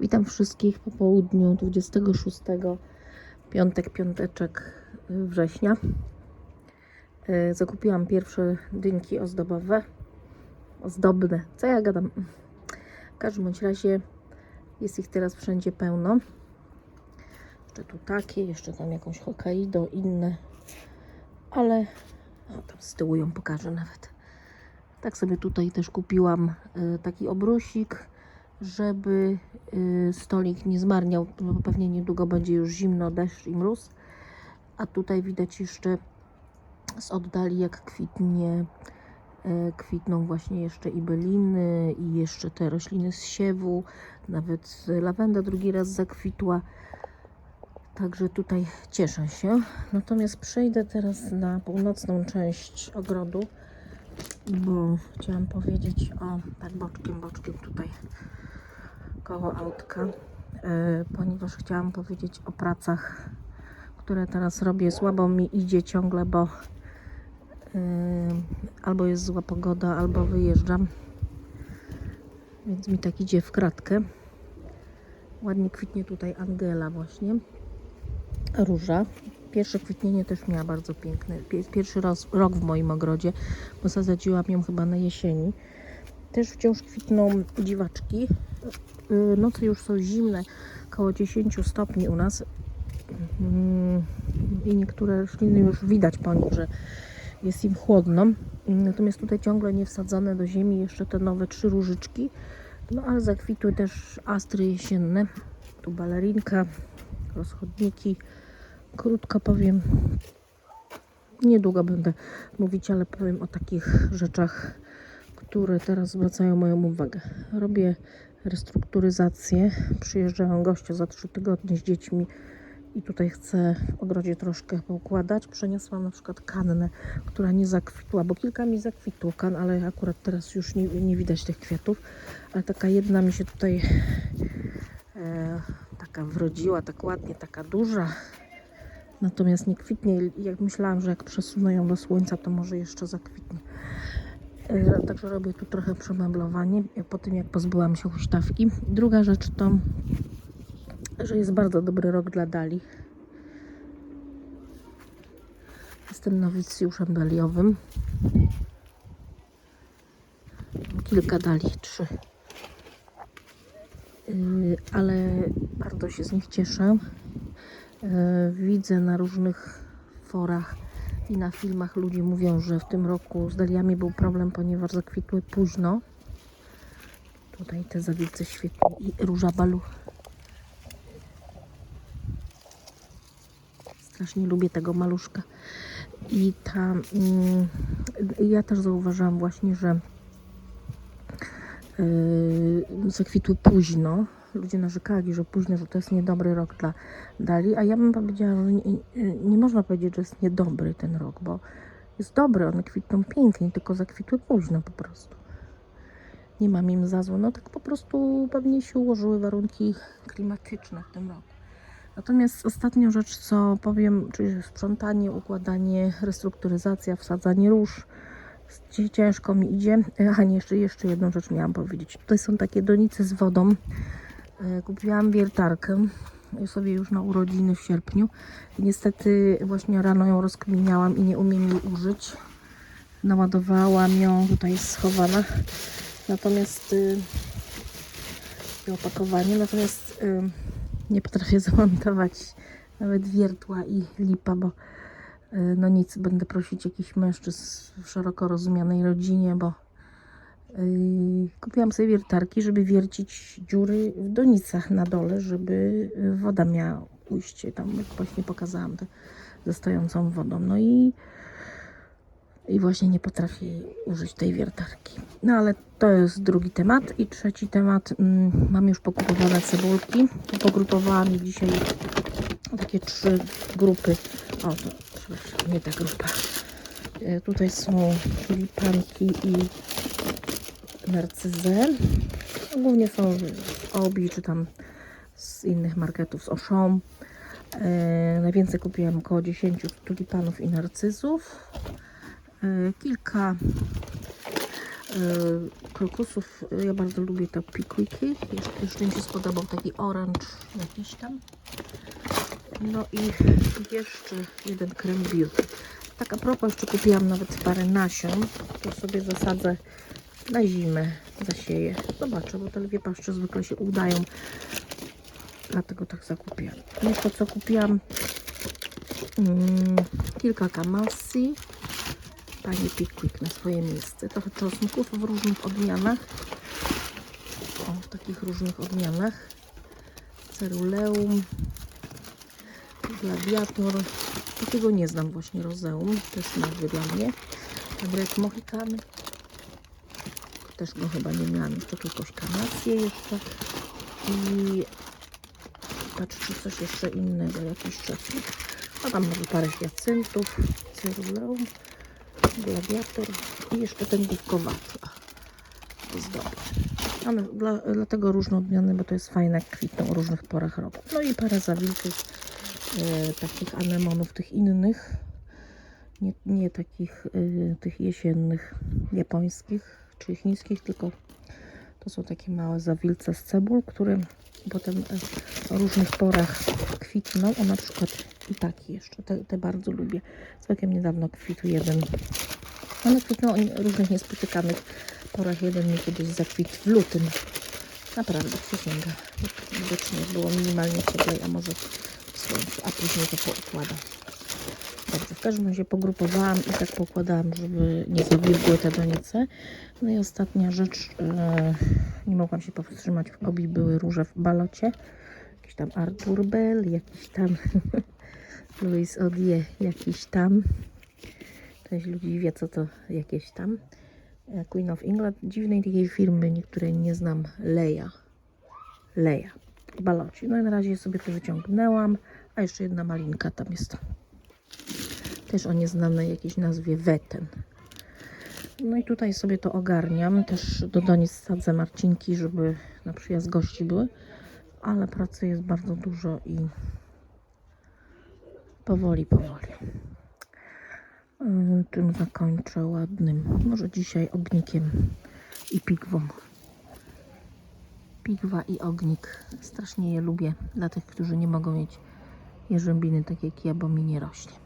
Witam wszystkich po południu 26 piątek, piąteczek września. Y, Zakupiłam pierwsze dynki ozdobowe. Ozdobne. Co ja gadam? W każdym bądź razie jest ich teraz wszędzie pełno. Jeszcze tu takie, jeszcze tam jakąś Hokkaido, inne. Ale o, tam z tyłu ją pokażę nawet. Tak sobie tutaj też kupiłam y, taki obrusik, żeby y, stolik nie zmarniał, bo pewnie niedługo będzie już zimno, deszcz i mróz. A tutaj widać jeszcze z oddali jak kwitnie, y, kwitną właśnie jeszcze i byliny i jeszcze te rośliny z siewu, nawet lawenda drugi raz zakwitła. Także tutaj cieszę się. Natomiast przejdę teraz na północną część ogrodu, bo chciałam powiedzieć o, tak boczkiem, boczkiem tutaj koło autka, e, ponieważ chciałam powiedzieć o pracach, które teraz robię. Słabo mi idzie ciągle, bo e, albo jest zła pogoda, albo wyjeżdżam, więc mi tak idzie w kratkę. Ładnie kwitnie tutaj Angela właśnie, róża. Pierwsze kwitnienie też miała bardzo piękne. Pie- Pierwszy raz, rok w moim ogrodzie, bo zasadziłam ją chyba na jesieni. Też wciąż kwitną dziwaczki. Y, Noce już są zimne, około 10 stopni u nas. Mm, I niektóre rośliny już widać po nich, że jest im chłodno. Natomiast tutaj ciągle nie wsadzone do ziemi jeszcze te nowe trzy różyczki. No ale zakwitły też astry jesienne. Tu balerinka, rozchodniki. Krótko powiem. Niedługo będę mówić, ale powiem o takich rzeczach, które teraz zwracają moją uwagę. Robię restrukturyzację. Przyjeżdżają goście za trzy tygodnie z dziećmi i tutaj chcę w ogrodzie troszkę poukładać. Przeniosłam na przykład kannę, która nie zakwitła, bo kilka mi zakwitło kan, ale akurat teraz już nie, nie widać tych kwiatów. Ale taka jedna mi się tutaj e, taka wrodziła, tak ładnie, taka duża. Natomiast nie kwitnie. Jak myślałam, że jak przesunę ją do słońca, to może jeszcze zakwitnie. Także robię tu trochę przemeblowanie po tym, jak pozbyłam się huśtawki. Druga rzecz to, że jest bardzo dobry rok dla dali. Jestem nowicjuszem daliowym. Kilka dali, trzy. Yy, Ale bardzo się z nich cieszę. Yy, Widzę na różnych forach i na filmach ludzie mówią, że w tym roku z daliami był problem, ponieważ zakwitły późno. Tutaj te zawiece świetnie i róża balu. Strasznie lubię tego maluszka. I ta, mm, ja też zauważyłam właśnie, że yy, zakwitły późno. Ludzie narzekali, że późno, że to jest niedobry rok dla dali, a ja bym powiedziała, że nie, nie można powiedzieć, że jest niedobry ten rok, bo jest dobry, one kwitną pięknie, tylko zakwitły późno po prostu. Nie mam im za złe, no tak po prostu pewnie się ułożyły warunki klimatyczne w tym roku. Natomiast ostatnią rzecz, co powiem, czyli sprzątanie, układanie, restrukturyzacja, wsadzanie róż. Ciężko mi idzie. A nie, jeszcze, jeszcze jedną rzecz miałam powiedzieć. Tutaj są takie donice z wodą. E, Kupiłam wiertarkę sobie już na urodziny w sierpniu. I niestety właśnie rano ją rozkminiałam i nie umiem jej użyć. Naładowałam ją, tutaj jest schowana. Natomiast y, i opakowanie, natomiast y, nie potrafię zamontować nawet wiertła i lipa, bo y, no nic, będę prosić jakichś mężczyzn w szeroko rozumianej rodzinie, bo kupiłam sobie wiertarki, żeby wiercić dziury w donicach na dole, żeby y, woda miała ujście tam, właśnie pokazałam te ze stojącą wodą. No i i właśnie nie potrafię użyć tej wiertarki. No ale to jest drugi temat. I trzeci temat, mm, mam już pokupowane cebulki. Pogrupowałam dzisiaj takie trzy grupy. O, to nie ta grupa. E, Tutaj są tulipanki i narcyzę. Głównie są z Obi, czy tam z innych marketów, z Auchan. E, najwięcej kupiłam około 10 tulipanów i narcyzów. E, kilka krokusów y, ja bardzo lubię te pikwiki. Jeszcze, jeszcze mi się spodobał taki orange jakiś tam. No i jeszcze jeden krem beauty. Tak a propos, jeszcze kupiłam nawet parę nasion. To sobie zasadzę na zimę, zasieję. Zobaczę, bo te lwie paszcze zwykle się udają. Dlatego tak zakupiłam. Jeszcze co kupiłam? Mm, kilka kamasji. Pani Pickwick na swoje miejsce. Trochę czosnków w różnych odmianach. O, w takich różnych odmianach. Ceruleum. Gladiator. Takiego nie znam właśnie rozeum. To jest nowy dla mnie. Red Mohican. Też go chyba nie miałam. To tylko kanację jeszcze. I patrzcie coś jeszcze innego. Jakiś czosnek. A tam może parę hiacyntów. Ceruleum. Gladiator. I jeszcze ten główkowaty. Zdobny. One dla, dlatego różne odmiany, bo to jest fajne, kwitną o różnych porach roku. No i parę zawilków e, takich anemonów, tych innych, nie, nie takich e, tych jesiennych japońskich czy chińskich, tylko to są takie małe zawilce z cebul, które potem e, o różnych porach kwitną. O na przykład i taki jeszcze, te, te bardzo lubię. Całkiem niedawno kwitł jeden, one kwitną o różnych niespotykanych porach. Jeden mi kiedyś zakwitł w lutym. Naprawdę przysięga. Widocznie było minimalnie cieplej, a może w słońcu, a później to poukładam. W każdym razie pogrupowałam i tak pokładałam, żeby nie zawilgły te donice. No i ostatnia rzecz, e, nie mogłam się powstrzymać, w obi były róże w balocie. Jakiś tam Arthur Bell, jakiś tam Louis Odie, jakiś tam. Część ludzi wie, co to jakieś tam. E, Queen of England, dziwnej takiej firmy, niektórej nie znam. Leia. w Baloci. No i na razie sobie to wyciągnęłam. A jeszcze jedna malinka tam jest. Też o nieznanej jakiejś nazwie Weten. No i tutaj sobie to ogarniam. Też do donic sadzę marcinki, żeby na przyjazd gości były. Ale pracy jest bardzo dużo i powoli, powoli. Tym zakończę ładnym. Może dzisiaj ognikiem i pigwą. Pigwa i ognik. Strasznie je lubię dla tych, którzy nie mogą mieć jeżębiny tak jak ja, bo mi nie rośnie.